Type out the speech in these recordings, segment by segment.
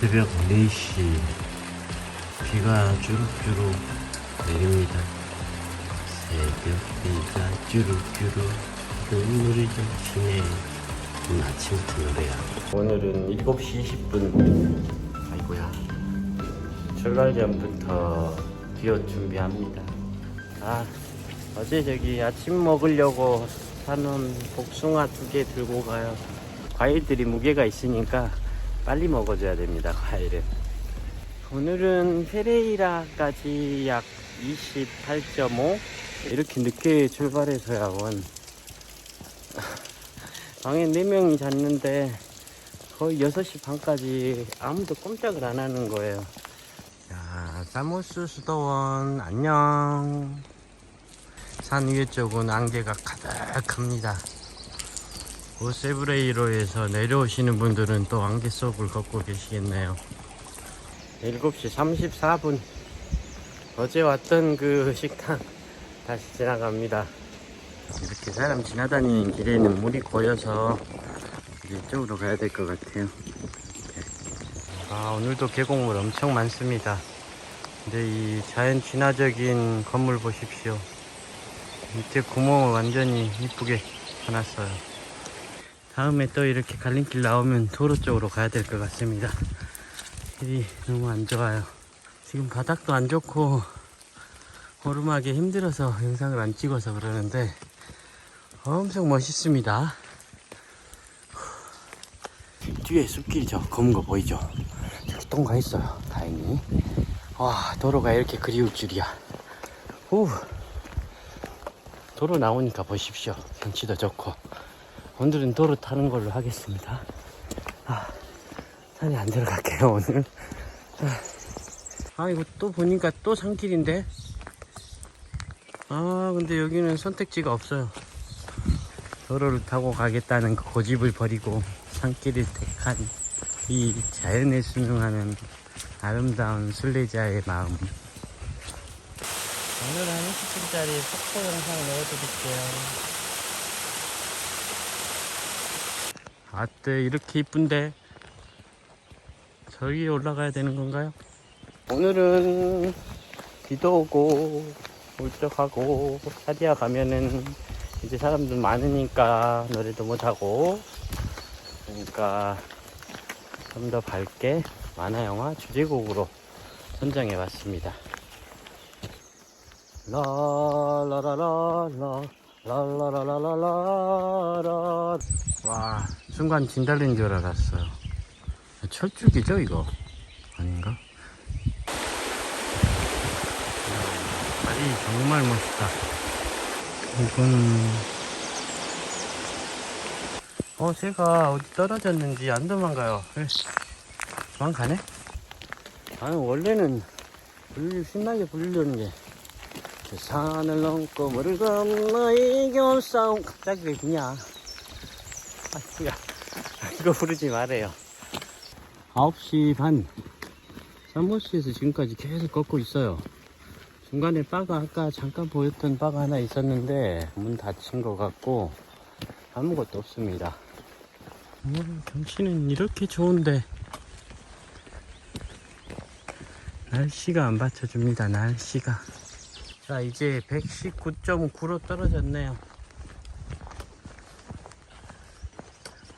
새벽 4시. 비가 주룩주룩 내립니다. 새벽 비가 주룩주룩 눈물을 적시네 오늘 아침부터 노래야 오늘은 7시 20분. 아이고야. 출발 전부터 비옷 준비합니다. 아 어제 저기 아침 먹으려고 사놓은 복숭아 두 개 들고 가요. 과일들이 무게가 있으니까 빨리 먹어줘야 됩니다 과일은 오늘은 페레이라까지 약 28.5 이렇게 늦게 출발해서야 원. 방에 4명이 잤는데 거의 6시 반까지 아무도 꼼짝을 안 하는 거예요. 자 사모스 수도원 안녕. 산 위에 쪽은 안개가 가득합니다 오세브레이로에서 내려오시는 분들은 또 안개 속을 걷고 계시겠네요. 7시 34분. 어제 왔던 그 식당 다시 지나갑니다. 이렇게 사람 지나다니는 길에는 물이 고여서 이쪽으로 가야 될 것 같아요. 이렇게. 아 오늘도 계곡물 엄청 많습니다. 근데 이 자연 친화적인 건물 보십시오. 밑에 구멍을 완전히 이쁘게 해놨어요 다음에 또 이렇게 갈림길 나오면 도로 쪽으로 가야 될 것 같습니다. 길이 너무 안 좋아요. 지금 바닥도 안 좋고 오르막이 힘들어서 영상을 안 찍어서 그러는데 엄청 멋있습니다. 뒤에 숲길 저 검은 거 보이죠? 저기 똥가 있어요. 다행히. 와 도로가 이렇게 그리울 줄이야. 후. 도로 나오니까 보십시오. 경치도 좋고 오늘은 도로 타는 걸로 하겠습니다. 아, 산에 안 들어갈게요 오늘. 아. 이거 또 보니까 또 산길인데? 아 근데 여기는 선택지가 없어요. 도로를 타고 가겠다는 그 고집을 버리고 산길을 택한 이 자연에 순응하는 아름다운 순례자의 마음. 오늘 한 20분짜리 속보 영상 넣어드릴게요 아떼 이렇게 이쁜데 저기 올라가야 되는 건가요? 오늘은 비도 오고 울적하고 사디아 가면은 이제 사람들 많으니까 노래도 못하고 그러니까 좀 더 밝게 만화 영화 주제곡으로 선정해 봤습니다 라라라라라 라라라라라라 와 순간 진달래인 줄 알았어요. 철쭉이죠 이거? 아닌가? 다리 정말 멋있다. 이거는 어 새가 어디 떨어졌는지 안 도망가요. 에, 도망가네? 나는 원래는 불 신나게 부르려는 게그 산을 넘고 물을 건너 이겨온 싸움. 갑자기 왜 그냐? 아이고야 이거 부르지 말아요. 9시 반. 사무실에서 지금까지 계속 걷고 있어요. 중간에 바가 아까 잠깐 보였던 바가 하나 있었는데 문 닫힌 것 같고 아무것도 없습니다. 오늘 경치는 이렇게 좋은데 날씨가 안 받쳐줍니다 날씨가. 자 이제 119.9로 떨어졌네요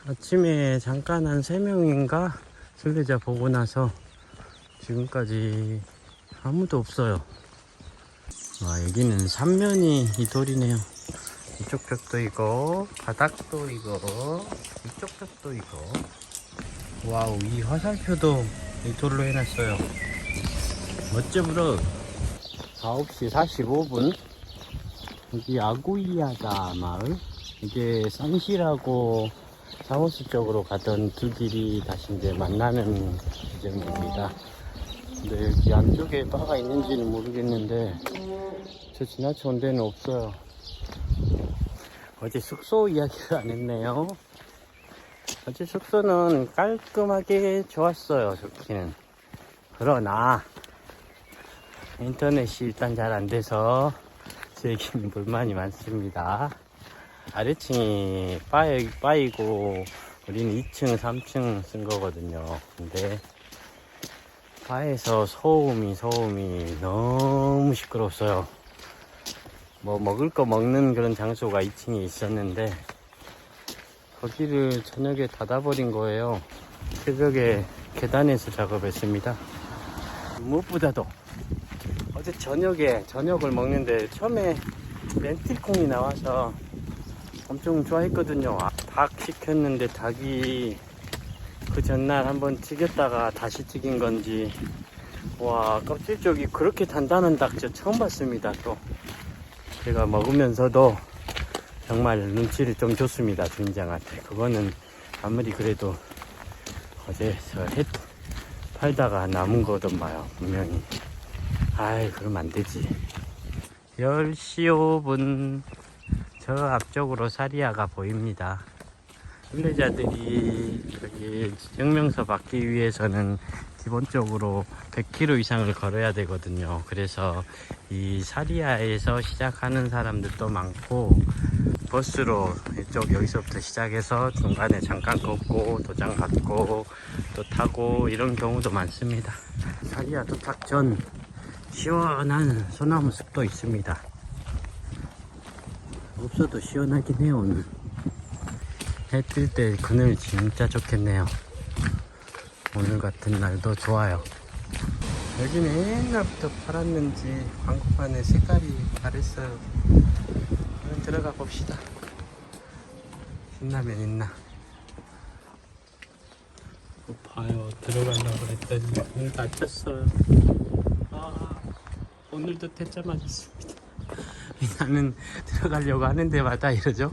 아침에 잠깐 한 3명인가 순례자 보고 나서 지금까지 아무도 없어요. 와 여기는 삼면이 이 돌이네요. 이쪽 벽도 이거 바닥도 이거 이쪽 벽도 이거. 와우 이 화살표도 이 돌로 해놨어요. 멋져 불어. 9시 45분. 여기 아구이야다 마을? 이게 산시라고 사우스 쪽으로 가던 두 길이 다시 이제 만나는 지점입니다. 근데 여기 안쪽에 바가 있는지는 모르겠는데 저 지나쳐온 데는 없어요. 어제 숙소 이야기를 안 했네요. 어제 숙소는 깔끔하게 좋았어요 좋기는. 그러나 인터넷이 일단 잘 안 돼서 저에게는 불만이 많습니다 아래층이 빠이, 빠이고 우리는 2층 3층 쓴 거거든요 근데 바에서 소음이 소음이 너무 시끄러웠어요. 뭐 먹을 거 먹는 그런 장소가 2층에 있었는데 거기를 저녁에 닫아버린 거예요. 새벽에 계단에서 작업했습니다. 무엇보다도 어제 저녁에 저녁을 먹는데 처음에 렌틸콩이 나와서 엄청 좋아했거든요. 아, 닭 시켰는데 닭이 그 전날 한번 튀겼다가 다시 튀긴 건지 와 껍질 쪽이 그렇게 단단한 닭 저 처음 봤습니다. 또 제가 먹으면서도 정말 눈치를 좀 줬습니다. 주인장한테 그거는 아무리 그래도 어제 저해 팔다가 남은 거던마요 분명히 아이 그러면 안 되지 10시 5분 저 앞쪽으로 사리아가 보입니다 여기 증명서 받기 위해서는 기본적으로 100km 이상을 걸어야 되거든요 그래서 이 사리아에서 시작하는 사람들도 많고 버스로 이쪽 여기서부터 시작해서 중간에 잠깐 걷고 도장 받고 또 타고 이런 경우도 많습니다. 사리아 도착 전 시원한 소나무 숲도 있습니다. 없어도 시원하긴 해요 오늘. 해 뜰 때 그늘 진짜 좋겠네요. 오늘 같은 날도 좋아요. 여기는 옛날부터 팔았는지 광고판에 색깔이 다랬어요. 얼른 들어가 봅시다. 신라면 있나? 어, 봐요. 들어가려고 그랬더니 문을 닫혔어요. 아, 오늘도 퇴짜 맞았습니다. 나는 들어가려고 하는 데마다 이러죠?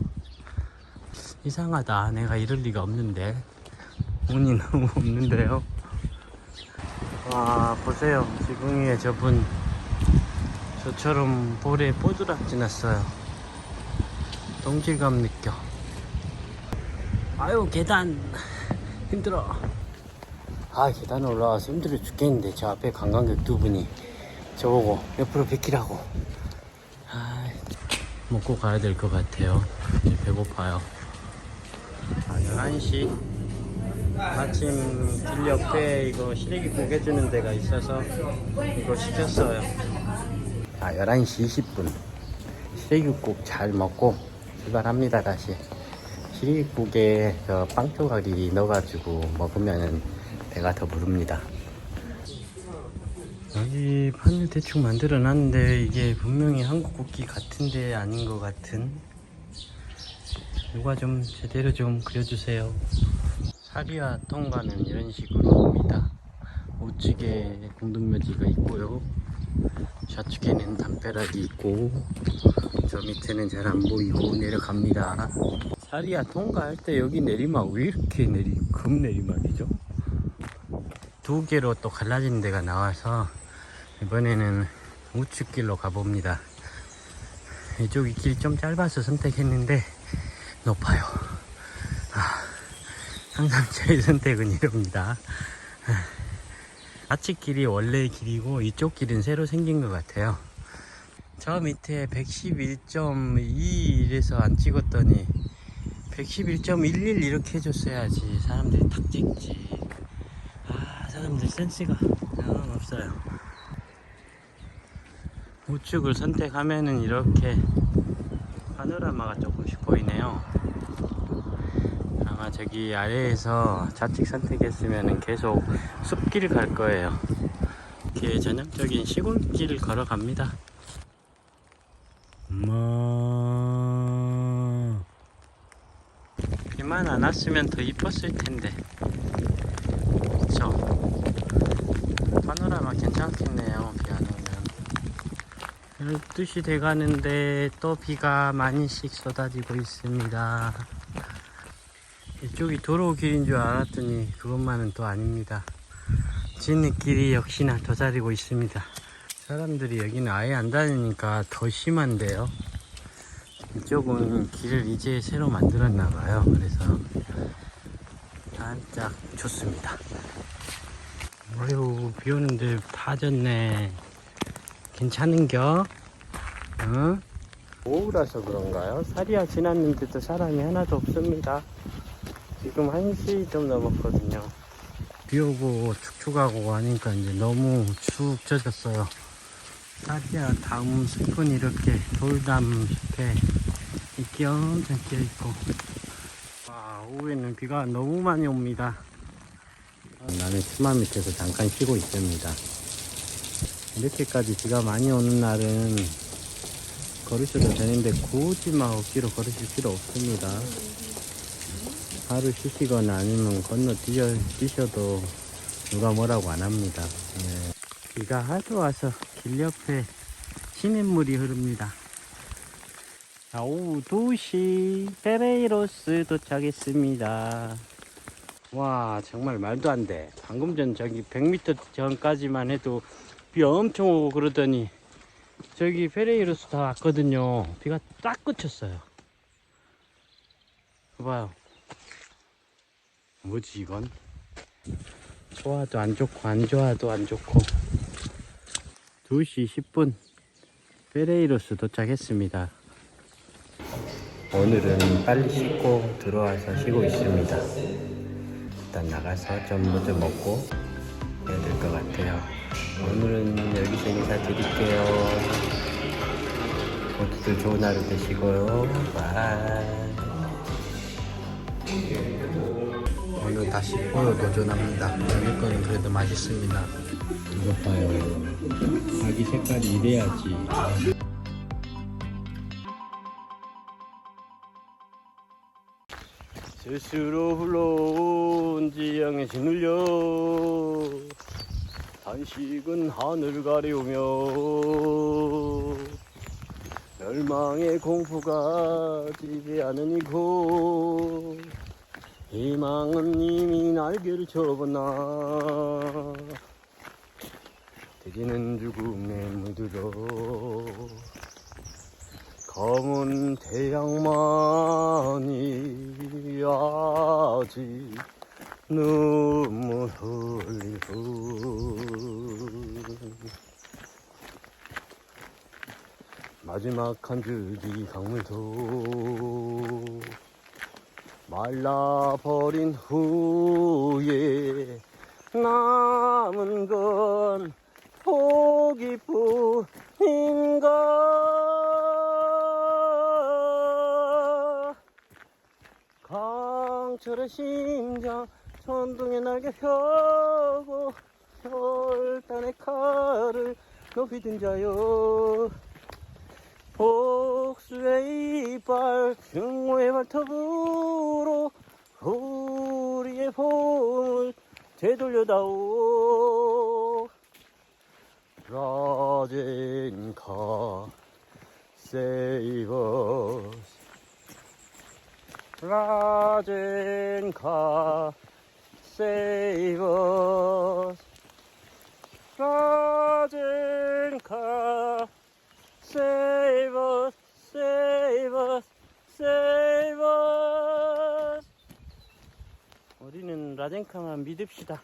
이상하다. 내가 이럴 리가 없는데. 운이 너무 없는데요. 와, 보세요. 지붕 위에 저분. 저처럼 볼에 뽀드락 지났어요. 동질감 느껴. 아유, 계단. 힘들어. 아, 계단 올라와서 힘들어 죽겠는데, 저 앞에 관광객 두 분이 저보고 옆으로 베끼라고. 아, 먹고 가야 될 것 같아요. 이제 배고파요. 아, 11시. 마침 길 옆에 이거 시래기국 해주는 데가 있어서 이거 시켰어요. 아, 11시 20분. 시래기국 잘 먹고 출발합니다, 다시. 시래기국에 저 빵 조각이 넣어가지고 먹으면 배가 더 부릅니다. 여기 판을 대충 만들어 놨는데 이게 분명히 한국 국기 같은데 아닌 것 같은 누가 좀 제대로 좀 그려주세요. 사리아 통과는 이런 식으로 옵니다. 우측에 공동묘지가 있고요. 좌측에는 담벼락이 있고 저 밑에는 잘 안 보이고 내려갑니다. 사리아 통과할 때 여기 내리막 왜 이렇게 내리 금 내리막이죠? 두 개로 또 갈라진 데가 나와서 이번에는 우측 길로 가봅니다. 이쪽이 길이 좀 짧아서 선택했는데 높아요. 아, 항상 제 선택은 이럽니다. 좌측 길이 원래 길이고 이쪽 길은 새로 생긴 것 같아요. 저 밑에 111.2 이래서 안 찍었더니 111.11 이렇게 해줬어야지 사람들이 탁 찍지. 아 사람들 센스가 영 없어요. 우측을 선택하면은 이렇게 파노라마가 조금씩 보이네요. 아마 저기 아래에서 좌측 선택했으면 계속 숲길 갈 거예요. 이렇게 전형적인 시골길을 걸어갑니다. 뭐 비만 안 왔으면 더 이뻤을 텐데. 그쵸? 파노라마 괜찮겠네요. 비안 오면. 12시 돼 가는데 또 비가 많이씩 쏟아지고 있습니다. 이쪽이 도로 길인 줄 알았더니 그것만은 또 아닙니다. 진흙길이 역시나 도사리고 있습니다. 사람들이 여기는 아예 안 다니니까 더 심한데요. 이쪽은 길을 이제 새로 만들었나 봐요. 그래서 반짝 좋습니다. 어휴, 비 오는데 다 졌네. 괜찮은겨? 어? 오후라서 그런가요? 사리아 지났는데도 사람이 하나도 없습니다. 지금 1시 좀 넘었거든요. 비 오고 축축하고 하니까 이제 너무 축 젖었어요. 딸기야 다음 숲은 이렇게 돌담 숲에 이끼 엄청 끼어있고 와 오후에는 비가 너무 많이 옵니다. 나는 치마 밑에서 잠깐 쉬고 있습니다. 이렇게까지 비가 많이 오는 날은 걸으셔도 되는데 굳이 막 억지로 걸으실 필요 없습니다. 하루 쉬시거나 아니면 건너 뛰어, 뛰셔도 누가 뭐라고 안 합니다. 예. 비가 하도 와서 길 옆에 시냇물이 흐릅니다. 자, 오후 2시 페레이로스 도착했습니다. 와, 정말 말도 안 돼. 방금 전 저기 100m 전까지만 해도 비 엄청 오고 그러더니 저기 페레이로스 다 왔거든요. 비가 딱 그쳤어요. 봐요. 뭐지 이건? 좋아도 안 좋고 안 좋아도 안 좋고 2시 10분 페레이로스 도착했습니다. 오늘은 빨리 씻고 들어와서 쉬고 있습니다. 일단 나가서 좀 뭐 좀 먹고 해야 될 것 같아요. 오늘은 여기서 인사드릴게요. 모두들 좋은 하루 되시고요. 바이. 오늘 다시 포로 도전합니다. 오늘 거는 그래도 맛있습니다. 이것 봐요. 자기 색깔이 이래야지. 스스로 흘러온 지형에 짓눌려 단식은 하늘 가려우며 멸망의 공포가 지배하는 이곳. 희망은 이미 날개를 접었나. 돼지는 죽음에 물들어 검은 태양만이 아직 눈물 마지막 한 줄기 강물도 말라버린 후에 남은 건 포기뿐인가 강철의 심장 천둥의 날개 펴고 혈단의 칼을 높이 든 자여 복수의 이빨 증오의 발톱으로 우리의 봄을 되돌려다오. 라젠카 us 라젠카 us 라젠카 save us save us save us 우리는 라젠카만 믿읍시다